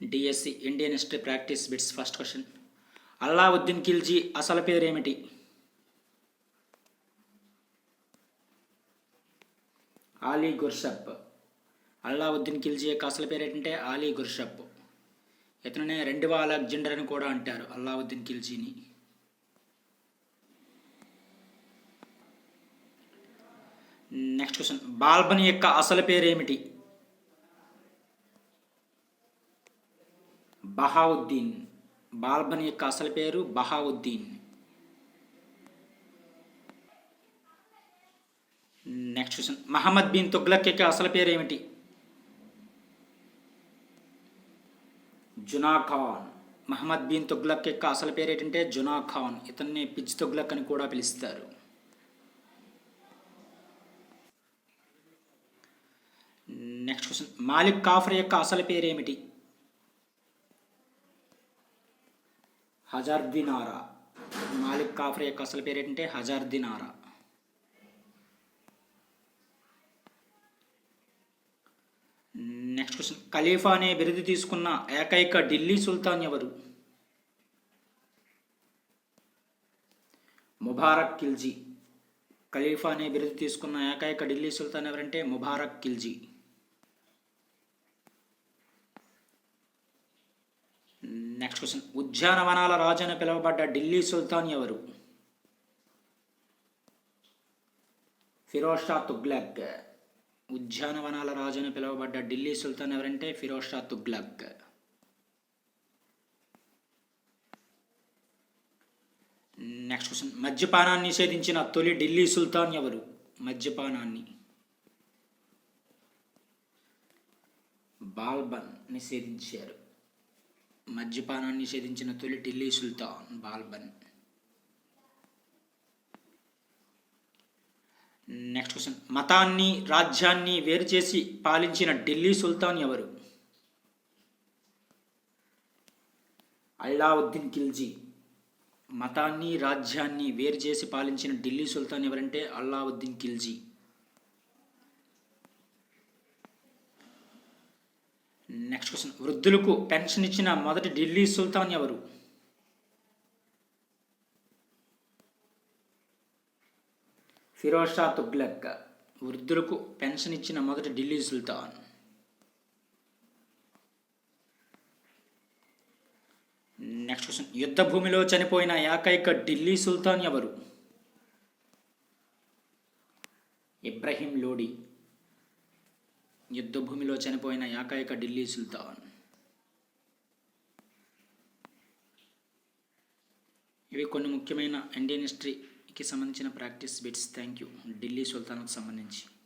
DSC Indian history practice bits first question. Allauddin Khilji అసలు పేరేమిటి? ఆలీ గుర్షబ్ అల్లావుద్దీన్ ఖిల్జీ యొక్క అసలు పేరు ఏంటంటే ఆలీ గుర్షబ్ ఇతనే రెండవ అలెగ్జాండర్ అని కూడా అంటారు అల్లావుద్దీన్ ఖిల్జీని. Next question. బాల్బన్ యొక్క అసలు పేరు ఏమిటి బహావుద్దీన్. బాల్బన్ యొక్క అసలు పేరు బహావుద్దీన్. నెక్స్ట్ క్వశ్చన్ మహమ్మద్ బిన్ తుగ్లక్ యొక్క అసలు పేరు ఏమిటి? జునా ఖాన్ మహమ్మద్ బిన్ తుగ్లక్ యొక్క అసలు పేరు ఏంటంటే జునా ఖాన్ ఇతన్ని పిచ్ తుగ్లక్ అని కూడా పిలుస్తారు. నెక్స్ట్ క్వశ్చన్ మాలిక్ కాఫర్ యొక్క అసలు పేరు ఏమిటి? హజార్దినారా. మాలిక్ కాఫర్ యొక్క అసలు పేరు ఏంటంటే హజార్దినారా. Next question. ఖలీఫా అనే బిరుదు తీసుకున్న ఏకైక ఢిల్లీ సుల్తాన్ ఎవరు? ముబారక్ ఖిల్జీ. ఖలీఫా అనే బిరుదు తీసుకున్న ఏకైక ఢిల్లీ సుల్తాన్ ఎవరంటే ముబారక్ ఖిల్జీ. నెక్స్ట్ క్వశ్చన్ ఉద్యానవనాల రాజు అని పిలువబడ్డ ఢిల్లీ సుల్తాన్ ఎవరు? ఫిరోజ్ షా తుగ్లక్ ఉద్యానవనాల రాజు అని పిలువబడ్డ ఢిల్లీ సుల్తాన్ ఎవరంటే ఫిరోజ్ షా తుగ్లక్. నెక్స్ట్ క్వశ్చన్ మద్యపానాన్ని నిషేధించిన తొలి ఢిల్లీ సుల్తాన్ ఎవరు? మద్యపానాన్ని. బాల్బన్ నిషేధించారు. మద్యపానాన్ని నిషేధించిన తొలి ఢిల్లీ సుల్తాన్ బాల్బన్. Next question. మతాన్ని రాజ్యాన్ని వేరు చేసి పాలించిన ఢిల్లీ సుల్తాన్ ఎవరు? అల్లావుద్దీన్ ఖిల్జీ. మతాన్ని రాజ్యాన్ని వేరు చేసి పాలించిన ఢిల్లీ సుల్తాన్ ఎవరంటే అల్లావుద్దీన్ ఖిల్జీ. నెక్స్ట్ క్వశ్చన్ వృద్ధులకు పెన్షన్ ఇచ్చిన మొదటి ఢిల్లీ సుల్తాన్ ఎవరు? ఫిరోజ్ షా తుగ్లక్. వృద్ధులకు పెన్షన్ ఇచ్చిన మొదటి ఢిల్లీ సుల్తాన్. నెక్స్ట్ క్వశ్చన్ యుద్ధ భూమిలో చనిపోయిన ఏకైక ఢిల్లీ సుల్తాన్ ఎవరు? ఇబ్రహీం లోడీ. యుద్ధభూమిలో చనిపోయిన ఏకైక ఢిల్లీ సుల్తాన్. ఇవి కొన్ని ముఖ్యమైన ఇండియన్ హిస్టరీకి సంబంధించిన practice bits. Thank you. Delhi సుల్తాన్కు సంబంధించి.